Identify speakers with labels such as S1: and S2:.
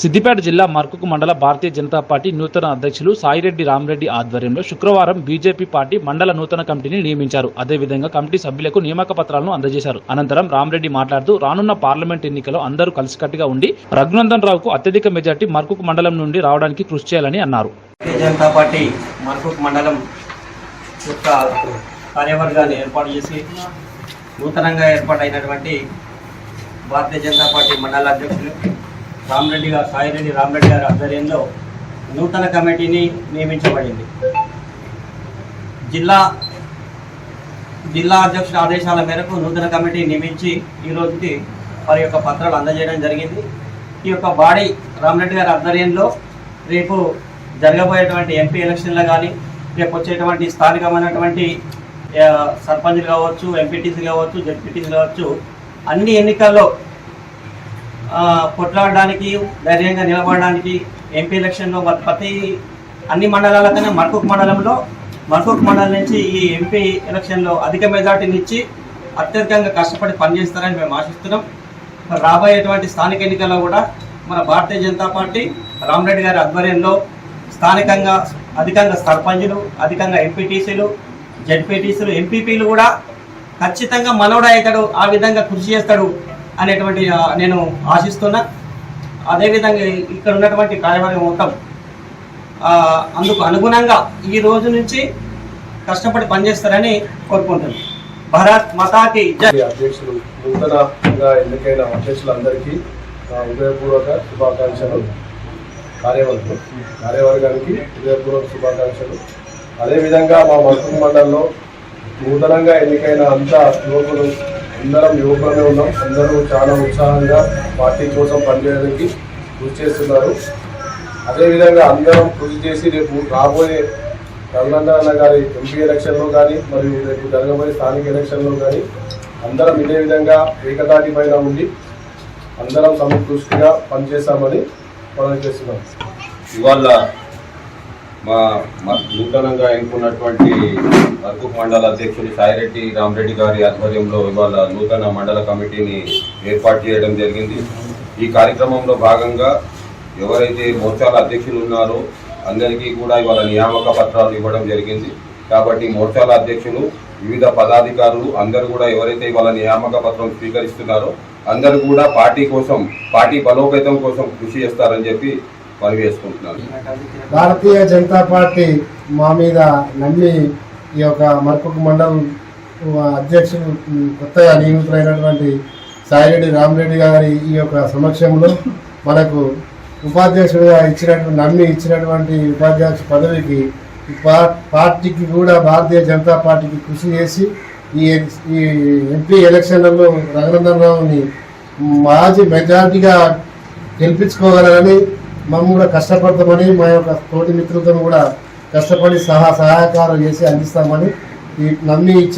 S1: సిద్దిపేట జిల్లా మర్కుకు మండల భారతీయ జనతా పార్టీ నూతన అధ్యక్షులు సాయిరెడ్డి రామరెడ్డి ఆధ్వర్యంలో శుక్రవారం బీజేపీ పార్టీ మండల నూతన కమిటీని నియమించారు. అదేవిధంగా కమిటీ సభ్యులకు నియామక పత్రాలను అందజేశారు. అనంతరం రామరెడ్డి మాట్లాడుతూ రానున్న పార్లమెంట్ ఎన్నికలో అందరూ కలిసికట్టుగా ఉండి రఘునందన్ రావుకు అత్యధిక మెజార్టీ మర్కుకు మండలం నుండి రావడానికి కృషి చేయాలని అన్నారు.
S2: జనతా పార్టీ మర్కుకు మండలం యొక్క కార్యవర్గాన్ని ఏర్పాటు చేసి నూతనంగా ఏర్పాటైనటువంటి భారతీయ జనతా పార్టీ మండల అధ్యక్షులు రామరెడ్డి గారు సాయిరెడ్డి రామరెడ్డి గారి ఆధ్వర్యంలో నూతన కమిటీని నియమించబడింది. జిల్లా జిల్లా అధ్యక్షుల ఆదేశాల మేరకు నూతన కమిటీ నియమించి ఈ రోజుకి వారి యొక్క పత్రాలు అందజేయడం జరిగింది. ఈ యొక్క బాడీ రామరెడ్డి గారి ఆధ్వర్యంలో రేపు జరగబోయేటువంటి ఎంపీ ఎలక్షన్లు కానీ రేపు వచ్చేటువంటి స్థానికమైనటువంటి సర్పంచ్లు కావచ్చు ఎంపీటీసీ కావచ్చు జడ్పీటీసీ కావచ్చు అన్ని ఎన్నికల్లో కొట్లాడడానికి ధైర్యంగా నిలబడడానికి ఎంపీ ఎలక్షన్లో మరి ప్రతి అన్ని మండలాల కన్నా మర్కూక్ మండలంలో మర్కూక్ మండలం నుంచి ఈ ఎంపీ ఎలక్షన్లో అధిక మెజార్టీని ఇచ్చి అత్యధికంగా కష్టపడి పనిచేస్తారని మేము ఆశిస్తున్నాం. రాబోయేటువంటి స్థానిక ఎన్నికల్లో కూడా మన భారతీయ జనతా పార్టీ రామరెడ్డి గారి ఆధ్వర్యంలో స్థానికంగా అధికంగా సర్పంచులు అధికంగా ఎంపీటీసీలు జడ్పీటీసీలు ఎంపీపీలు కూడా ఖచ్చితంగా మనోడు అవుతాడు ఆ విధంగా కృషి చేస్తాడు అనేటువంటి నేను ఆశిస్తున్నా. అదేవిధంగా ఇక్కడ ఉన్నటువంటి కార్యవర్గం మొత్తం అందుకు అనుగుణంగా ఈ రోజు నుంచి కష్టపడి పనిచేస్తారని కోరుకుంటున్నాను. భారత్ మతాకి
S3: అధ్యక్షులు నూతనంగా ఎన్నికైన అధ్యక్షులందరికీ హృదయపూర్వక శుభాకాంక్షలు. కార్యవర్గం కార్యవర్గానికి హృదయపూర్వక శుభాకాంక్షలు. అదేవిధంగా మా మంత్రి మండలిలో నూతనంగా ఎన్నికైన అంతా యువకులు అందరం యువకులమే ఉన్నాం. అందరూ చాలా ఉత్సాహంగా పార్టీ కోసం పనిచేయడానికి కృషి చేస్తున్నారు. అదేవిధంగా అందరం కృషి చేసి రేపు రాబోయే రఘునందన్ గారి ఎంపీ ఎలక్షన్లో కానీ మరియు రేపు జరగబోయే స్థానిక ఎలక్షన్లో కానీ అందరం ఇదే విధంగా ఏకతాటి పైన ఉండి అందరం సమకృష్టిగా పనిచేస్తామని మనం చేస్తున్నాం.
S4: ఇవాళ మా నూతనంగా ఎన్నుకున్నటువంటి మర్కూక్ మండల అధ్యక్షులు సాయిరెడ్డి రామరెడ్డి గారి ఆధ్వర్యంలో ఇవాళ నూతన మండల కమిటీని ఏర్పాటు చేయడం జరిగింది. ఈ కార్యక్రమంలో భాగంగా ఎవరైతే మోర్చాల అధ్యక్షులు ఉన్నారో అందరికీ కూడా ఇవాళ నియామక పత్రాలు ఇవ్వడం జరిగింది. కాబట్టి మోర్చాల అధ్యక్షులు వివిధ పదాధికారులు అందరూ కూడా ఎవరైతే ఇవాళ నియామక పత్రం స్వీకరిస్తున్నారో అందరూ కూడా పార్టీ కోసం పార్టీ బలోపేతం కోసం కృషి చేస్తారని చెప్పి
S5: భారతీయ జనతా పార్టీ మా మీద నమ్మి ఈ యొక్క మర్పకు మండలం అధ్యక్షుడు కొత్తగా నియమితులైనటువంటి సాయిరెడ్డి రామరెడ్డి గారి ఈ యొక్క సమక్షంలో మనకు ఉపాధ్యక్షుడిగా ఇచ్చినటువంటి నమ్మి ఇచ్చినటువంటి ఉపాధ్యక్ష పదవికి పార్టీకి కూడా భారతీయ జనతా పార్టీకి కృషి చేసి ఈ ఈ ఎంపీ ఎలక్షన్లలో రఘునందన్ రావుని మాజీ మెజార్టీగా గెలిపించుకోగలరని మనం కూడా కష్టపడతామని మా యొక్క తోటి మిత్రులతో కూడా కష్టపడి సహా సహాయకారం చేసి అందిస్తామని ఈ నమ్మి ఇచ్చి